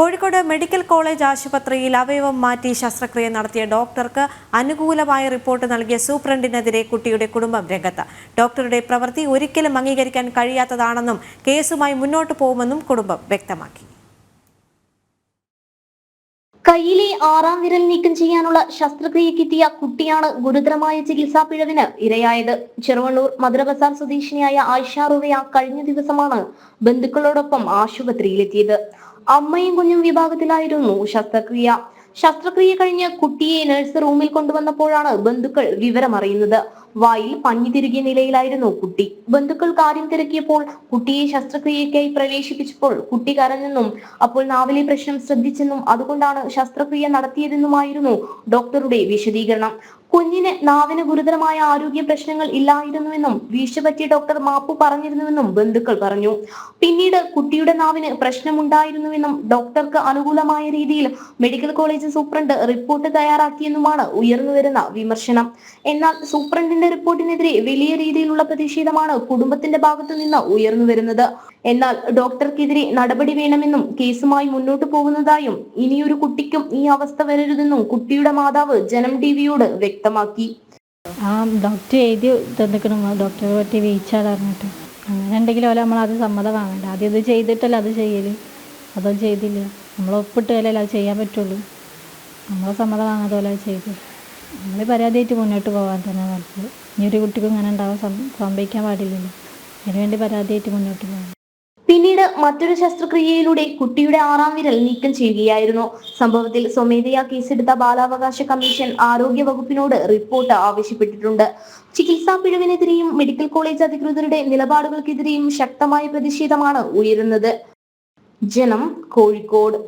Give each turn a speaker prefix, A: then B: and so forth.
A: Kozhikode medical college ആശുപത്രിയിൽ അവയവം മാറ്റി ശസ്ത്രക്രിയ നടത്തിയ ഡോക്ടർക്ക് അനുകൂലമായ റിപ്പോർട്ട് നൽകിയ സൂപ്രണ്ടിനെതിരെ കുട്ടിയുടെ കുടുംബം രംഗത്ത്. ഡോക്ടറുടെ പ്രവൃത്തി ഒരിക്കലും അംഗീകരിക്കാൻ കഴിയാത്തതാണെന്നും കേസുമായി മുന്നോട്ട് പോകുമെന്നും കുടുംബം വ്യക്തമാക്കി.
B: കയ്യിലെ ആറാം വിരൽ നീക്കം ചെയ്യാനുള്ള ശസ്ത്രക്രിയക്കെത്തിയ കുട്ടിയാണ് ഗുരുതരമായ ചികിത്സാ പിഴവിന് ഇരയായത്. ചെറുവണ്ണൂർ മധുരബസാർ സ്വദേശിനിയായ ആയിഷ റുവയ കഴിഞ്ഞ ദിവസമാണ് ബന്ധുക്കളോടൊപ്പം ആശുപത്രിയിലെത്തിയത്. അമ്മയും കുഞ്ഞും വിഭാഗത്തിലായിരുന്നു ശസ്ത്രക്രിയ. ശസ്ത്രക്രിയ കഴിഞ്ഞ് കുട്ടിയെ നഴ്സ് റൂമിൽ കൊണ്ടുവന്നപ്പോഴാണ് ബന്ധുക്കൾ വിവരമറിയുന്നത്. വായിൽ പഞ്ഞി തിരുകിയ നിലയിലായിരുന്നു കുട്ടി. ബന്ധുക്കൾ കാര്യം തിരക്കിയപ്പോൾ കുട്ടിയെ ശസ്ത്രക്രിയയ്ക്കായി പ്രവേശിപ്പിച്ചപ്പോൾ കുട്ടി കരഞ്ഞെന്നും അപ്പോൾ നാവിലെ പ്രശ്നം ശ്രദ്ധിച്ചെന്നും അതുകൊണ്ടാണ് ശസ്ത്രക്രിയ നടത്തിയതെന്നുമായിരുന്നു ഡോക്ടറുടെ വിശദീകരണം. കുഞ്ഞിന് നാവിന് ഗുരുതരമായ ആരോഗ്യ പ്രശ്നങ്ങൾ ഇല്ലായിരുന്നുവെന്നും വീഴ്ച പറ്റിയ ഡോക്ടർ മാപ്പു പറഞ്ഞിരുന്നുവെന്നും ബന്ധുക്കൾ പറഞ്ഞു. പിന്നീട് കുട്ടിയുടെ നാവിന് പ്രശ്നമുണ്ടായിരുന്നുവെന്നും ഡോക്ടർക്ക് അനുകൂലമായ രീതിയിൽ മെഡിക്കൽ കോളേജ് സൂപ്രണ്ട് റിപ്പോർട്ട് തയ്യാറാക്കിയെന്നുമാണ് ഉയർന്നുവരുന്ന വിമർശനം. എന്നാൽ സൂപ്രണ്ടിന്റെ റിപ്പോർട്ടിനെതിരെ വലിയ രീതിയിലുള്ള പ്രതിഷേധമാണ് കുടുംബത്തിന്റെ ഭാഗത്തു നിന്ന് ഉയർന്നു വരുന്നത്. എന്നാൽ ഡോക്ടർക്കെതിരെ നടപടി വേണമെന്നും കേസുമായി മുന്നോട്ടു പോകുന്നതായും ഇനിയൊരു കുട്ടിക്കും ഈ അവസ്ഥ വരരുതെന്നും കുട്ടിയുടെ മാതാവ് ജനം ടിവിയോട് വ്യക്തമാക്കി.
C: ആ ഡോക്ടർ എഴുതി തന്നിക്കണം ഡോക്ടറെ പറ്റി വീഴ്ച പറഞ്ഞിട്ട് അങ്ങനെ ഉണ്ടെങ്കിൽ ഓല നമ്മളത് സമ്മതം വാങ്ങണ്ട. ആദ്യം ഇത് ചെയ്തിട്ടല്ല അത് ചെയ്യൽ? അതൊന്നും ചെയ്തില്ല. നമ്മൾ ഒപ്പിട്ടല്ലേ അത് ചെയ്യാൻ പറ്റുള്ളൂ. നമ്മളെ സമ്മതം വാങ്ങാതെ പോലെ അത് ചെയ്തു. നമ്മൾ പരാതിയായിട്ട് മുന്നോട്ട് പോകാൻ തന്നെ നല്ലത് ഇനി ഒരു കുട്ടിക്കും ഇങ്ങനെ ഉണ്ടാവാൻ സംഭവിക്കാൻ പാടില്ലല്ലോ. അതിനുവേണ്ടി പരാതിയായിട്ട് മുന്നോട്ട് പോകാം
B: പിന്നീട് മറ്റൊരു ശസ്ത്രക്രിയയിലൂടെ കുട്ടിയുടെ ആറാം വിരൽ നീക്കം ചെയ്യുകയായിരുന്നു. സംഭവത്തിൽ സ്വമേധയാ കേസെടുത്ത ബാലാവകാശ കമ്മീഷൻ ആരോഗ്യ വകുപ്പിനോട് റിപ്പോർട്ട് ആവശ്യപ്പെട്ടിട്ടുണ്ട്. ചികിത്സാ പിഴവിനെതിരെയും മെഡിക്കൽ കോളേജ് അധികൃതരുടെ നിലപാടുകൾക്കെതിരെയും ശക്തമായ പ്രതിഷേധമാണ് ഉയരുന്നത്. ജനം കോഴിക്കോട്.